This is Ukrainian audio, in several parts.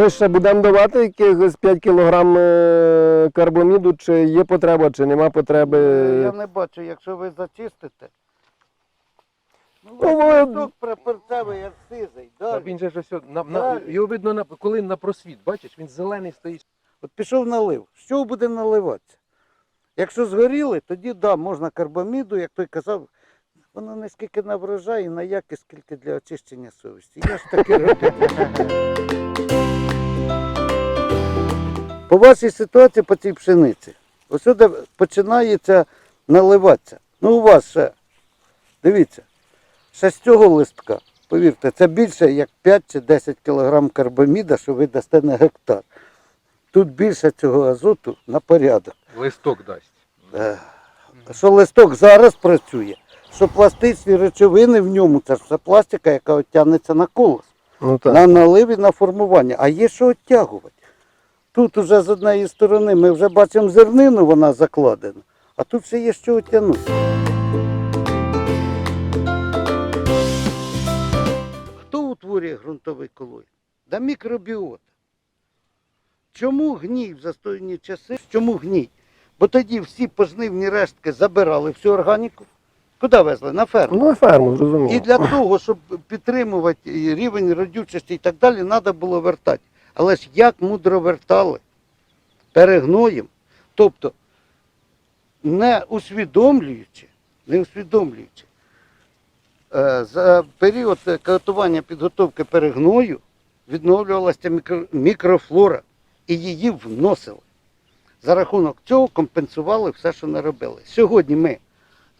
Що ще будемо давати якихось 5 кг е, карбоміду, чи є потреба, чи нема потреби. Е, Я не бачу, якщо ви зачистите. Ну, Ну, ви- листок прапорцевий, як сизий. Та Далі. він же ж ось, на, на, Далі. його видно, на, коли на просвіт, бачиш, він зелений стоїть. От пішов налив. З чого буде наливатися? Якщо згоріли, тоді да, можна карбаміду, як той казав, воно не скільки на врожай і на якість, скільки для очищення совісті. Я ж таки роблю. По вашій ситуації, по цій пшениці, ось сюди починається наливатися. Ну, у вас ще, дивіться, ще з цього листка, повірте, це більше як 5 чи 10 кг карбаміда, що ви дасте на гектар. Тут більше цього азоту на порядок. Листок дасть. Е, Що листок зараз працює, що пластичні речовини в ньому, це ж все пластика, яка оттягнеться на колос, Ну так. на налив і на формування. А є що оттягувати. Тут уже з однієї сторони ми вже бачимо зернину, вона закладена, а тут ще є що оттягнути. Хто утворює ґрунтовий колой? Да мікробіота. Чому гній в застойні часи? Чому гній? Бо тоді всі пожнивні рештки забирали всю органіку. Куди везли? На ферму. Ну, на ферму, зрозуміло. І для того, щоб підтримувати рівень родючості і так далі, треба було вертати. Але ж як мудро вертали? Перегноєм. Тобто, не усвідомлюючи, не усвідомлюючи, е, за період катування підготовки перегною відновлювалася мікрофлора і її вносили. За рахунок цього компенсували все, що наробили. Сьогодні ми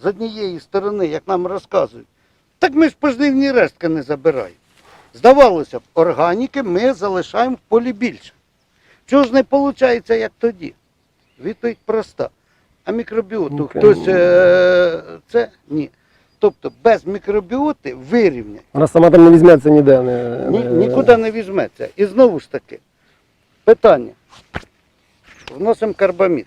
з однієї сторони, як нам розказують, так ми ж пожнивні рештки не забираємо. Здавалося б, органіки ми залишаємо в полі більше. Чого ж не виходить, як тоді? Відповідь проста. А мікробіоту Ну, хтось е, це ні. Тобто без мікробіоти вирівнять. Вона сама там не візьметься ніде. Не, Ні, нікуди не візьметься. І знову ж таки, питання. Вносимо карбамід.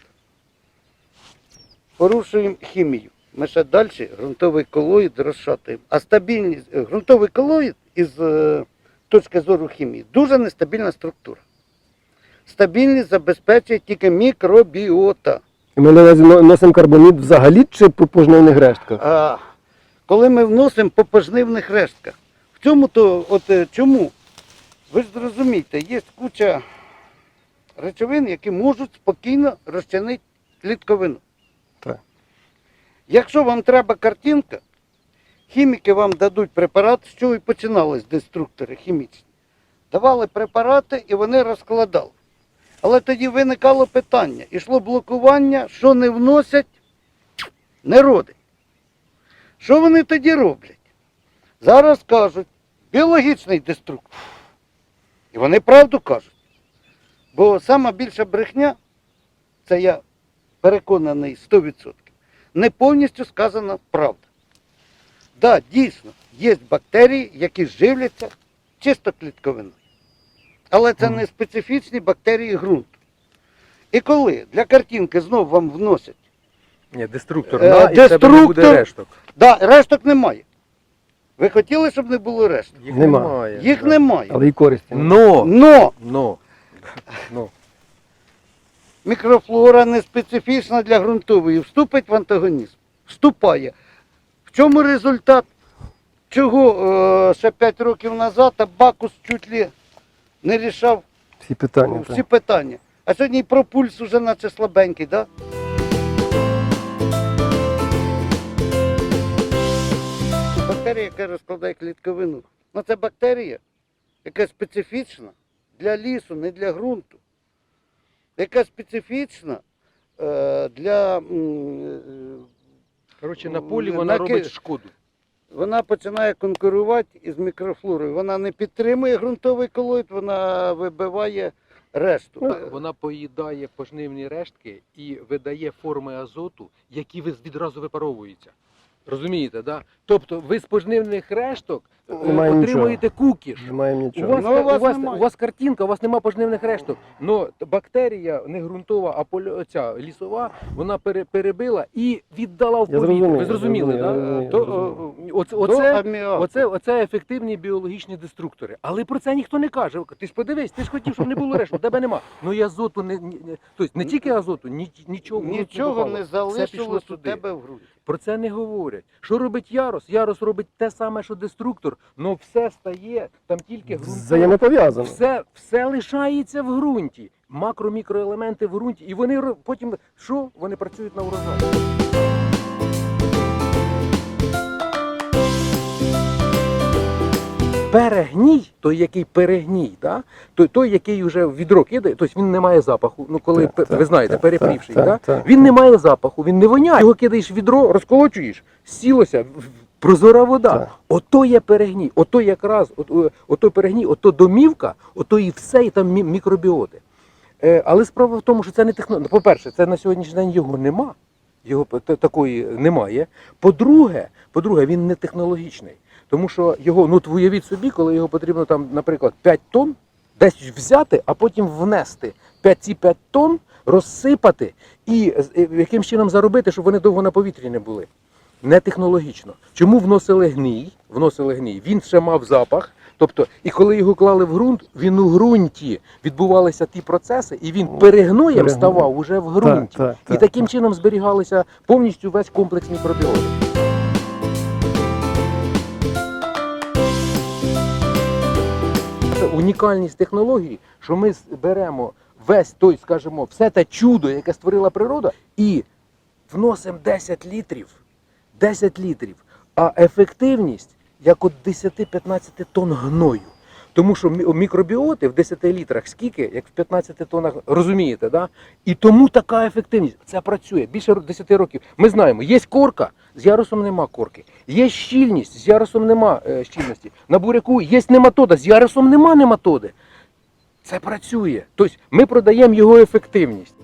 Порушуємо хімію. Ми ще далі ґрунтовий колоїд розшатуємо. А стабільність, е, ґрунтовий колоїд із е, точки зору хімії дуже нестабільна структура. Стабільність забезпечує тільки мікробіота. Ми на носимо карбомід взагалі чи по пожнивних рештках? А, коли ми вносимо по пожнивних рештках. В цьому то, от е, чому? Ви ж зрозумієте, є куча речовин, які можуть спокійно розчинити клітковину. Якщо вам треба картинка, хіміки вам дадуть препарат, з чого і починались деструктори хімічні. Давали препарати і вони розкладали. Але тоді виникало питання, ішло блокування, що не вносять, не родить. Що вони тоді роблять? Зараз кажуть, біологічний деструктор. І вони правду кажуть. Бо сама більша брехня, це я переконаний 100%, не повністю сказана правда. Так, да, дійсно, є бактерії, які живляться чисто клітковиною. Але це не специфічні бактерії ґрунту. І коли для картинки знов вам вносять Ні, деструктор Е, на, і в тебе не буде решток. Да, решток немає. Ви хотіли, щоб не було решток? Їх немає. Їх немає. Але і користі. Но, Но но, но. Мікрофлора не специфічна для ґрунтової, вступить в антагонізм. Вступає. В чому результат? Чого е, ще 5 років назад Абакус чуть ли не рішав Всі питання. всі питання. А сьогодні і про пульс уже наче слабенький, так? Да? Бактерія, яка розкладає клітковину. Ну це бактерія, яка специфічна для лісу, не для ґрунту. Яка специфічна е, для. м, е, Коротше, на полі вона ки- робить шкоду. вона починає конкурувати із мікрофлорою. Вона не підтримує ґрунтовий колоїд, вона вибиває решту. Вона поїдає пожнивні рештки і видає форми азоту, які ви- відразу випаровуються. Розумієте, да? Тобто ви з пожнивних решток е, Немає отримуєте кукіш. Не маємо У нічого. вас, Ну, у вас у, вас, немає. у вас картинка, у вас нема пожнивних решток. Но бактерія не ґрунтова, а полю, ця лісова, вона пере, перебила і віддала в Я повітря. зрозумів, Ви зрозуміли, я да? зрозумів, То, о, оце, До оце, аміаку. оце, оце ефективні біологічні деструктори. Але про це ніхто не каже. Ти ж подивись, ти ж хотів, щоб не було решток, у тебе нема. Ну і азоту не, ні- не, тобто не тільки азоту, ні, нічого. в ґрунт Нічого попало. не Все пішло залишилось у туди. тебе в ґрунті. Про це не говорять. Що робить ярос? Ярос робить те саме, що деструктор, але все стає там тільки ґрунт. Взаємопов'язано. Все, все лишається в ґрунті. Макро-мікроелементи в ґрунті. І вони потім що? Вони працюють на урожай. Перегній, той, який перегній, да? той, той, який вже в відро кидає, тобто він не має запаху. Ну, коли Так, так, ви знаєте, так, перепрівший, так, да? так, так. він не має запаху, він не воняє. Його кидаєш в відро, розколочуєш, сілося, прозора вода. Так. Ото є перегній, ото якраз, от, е, ото перегній, ото домівка, ото і все, і там мікробіоти. Е, але справа в тому, що це не технологія. По-перше, це на сьогоднішній день його нема. Його такої немає. По-друге, по-друге, він не технологічний. Тому що його, ну уявіть собі, коли його потрібно там, наприклад, 5 тонн десь взяти, а потім внести 5 ці 5 тонн, розсипати і е, яким чином заробити, щоб вони довго на повітрі не були. Не технологічно. Чому вносили гній? Вносили гній. Він ще мав запах. Тобто, і коли його клали в ґрунт, він у ґрунті відбувалися ті процеси, і він перегноєм ставав уже в ґрунті. так, і так, таким так. чином зберігалися повністю весь комплекс мікробіотів. Унікальність технології, що ми беремо весь той, скажімо, все те чудо, яке створила природа, і вносимо 10 літрів, 10 літрів, а ефективність як от 10-15 тонн гною. Тому що мікробіоти в 10 літрах скільки, як в 15 тоннах, розумієте, да? І тому така ефективність. Це працює більше 10 років. Ми знаємо, є корка, з ярусом нема корки. Є щільність, з ярусом нема е, щільності. На буряку є нематода, з ярусом нема нематоди. Це працює. Тобто ми продаємо його ефективність.